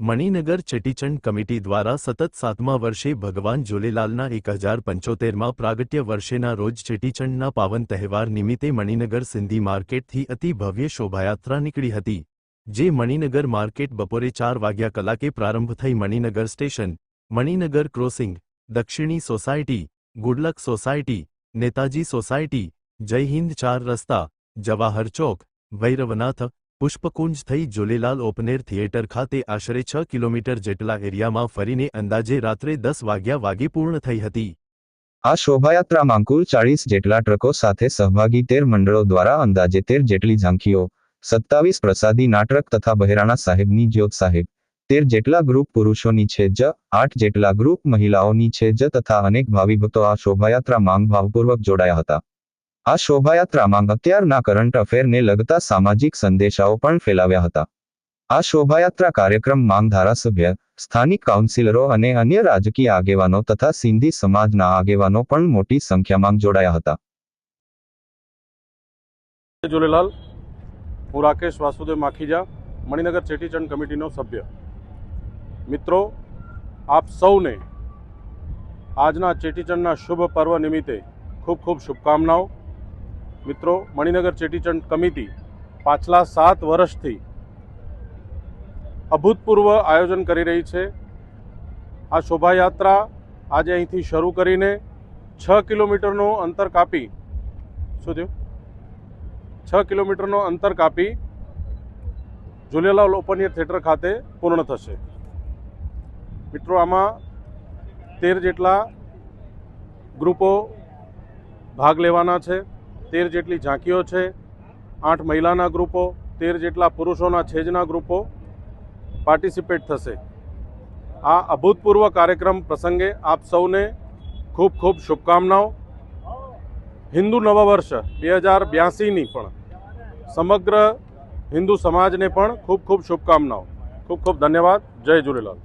Maninagar Cheti Chand committee દ્વારા સતત સાતમા વર્ષે ભગવાન ઝૂલેલાલના એક હજાર પંચોતેરમાં પ્રાગટ્ય વર્ષેના રોજ ચેટીચંડના પાવન તહેવાર નિમિત્તે મણિનગર સિંધી માર્કેટથી અતિ ભવ્ય શોભાયાત્રા નીકળી હતી, જે મણિનગર માર્કેટ બપોરે ચાર વાગ્યા કલાકે પ્રારંભ થઈ Maninagar station, Maninagar crossing, Dakshini society, good luck society, Netaji society, Jai Hind ચાર રસ્તા, જવાહર ચોક, ભૈરવનાથ પુષ્પકુંજ થઈ જોલેલાલ ઓપનેર થિયેટર ખાતે આશરે છ કિલોમીટર જેટલા એરિયામાં ફરીને અંદાજે રાત્રે દસ વાગ્યા વાગે પૂર્ણ થઈ હતી. આ શોભાયાત્રામાં કુલ ચાળીસ જેટલા ટ્રકો સાથે સહભાગી તેર મંડળો દ્વારા અંદાજે તેર જેટલી ઝાંખીઓ, સત્તાવીસ પ્રસાદી નાટક તથા બહેરાણા સાહેબની જ્યોત સાહેબ, તેર જેટલા ગ્રુપ પુરુષોની છે જ, આઠ જેટલા ગ્રુપ મહિલાઓની છે જ તથા અનેક ભાવિભક્તો આ શોભાયાત્રા માંગ ભાવપૂર્વક જોડાયા હતા. આ શોભાયાત્રામાં અત્યારના કરંટ અફેરને લગતા સામાજિક સંદેશાઓ પણ ફેલાવ્યા હતા. આ શોભાયાત્રા કાર્યક્રમ માંગ ધારાસભ્ય, સ્થાનિક કાઉન્સિલરો અને અન્ય રાજકીય આગેવાનો તથા સિંધી સમાજના આગેવાનો પણ મોટી સંખ્યામાં જોડાયા હતા. ઝૂલેલાલ. હું રાકેશ વાસુદેવ માખીજા, મણિનગર ચેટીચંડ કમિટીનો સભ્ય. મિત્રો, આપ સૌને આજના ચેટીચંડના શુભ પર્વ નિમિત્તે ખૂબ ખૂબ શુભકામનાઓ. મિત્રો, મણિનગર ચેટીચંડ કમિટી પાછલા સાત વર્ષથી અભૂતપૂર્વ આયોજન કરી રહી છે. આ શોભાયાત્રા આજે અહીંથી શરૂ કરીને છ કિલોમીટરનું અંતર કાપી, શું થયું? છ કિલોમીટરનો અંતર કાપી ઝુલેલાલ ઓપન એર થિયેટર ખાતે પૂર્ણ થશે. મિત્રો, આમાં તેર જેટલા ગ્રુપો ભાગ લેવાના છે. તેર જેટલી ઝાંકીઓ છે, આઠ મહિલાના ગ્રુપો, તેર જેટલા પુરુષોના છેજના ગ્રુપો પાર્ટિસિપેટ થશે. આ અભૂતપૂર્વ કાર્યક્રમ પ્રસંગે આપ સૌને ખૂબ ખૂબ શુભકામનાઓ. હિન્દુ નવા વર્ષ બે હજાર બ્યાસીની પણ સમગ્ર હિન્દુ સમાજને પણ ખૂબ ખૂબ શુભકામનાઓ. ખૂબ ખૂબ ધન્યવાદ. જય ઝૂલેલાલ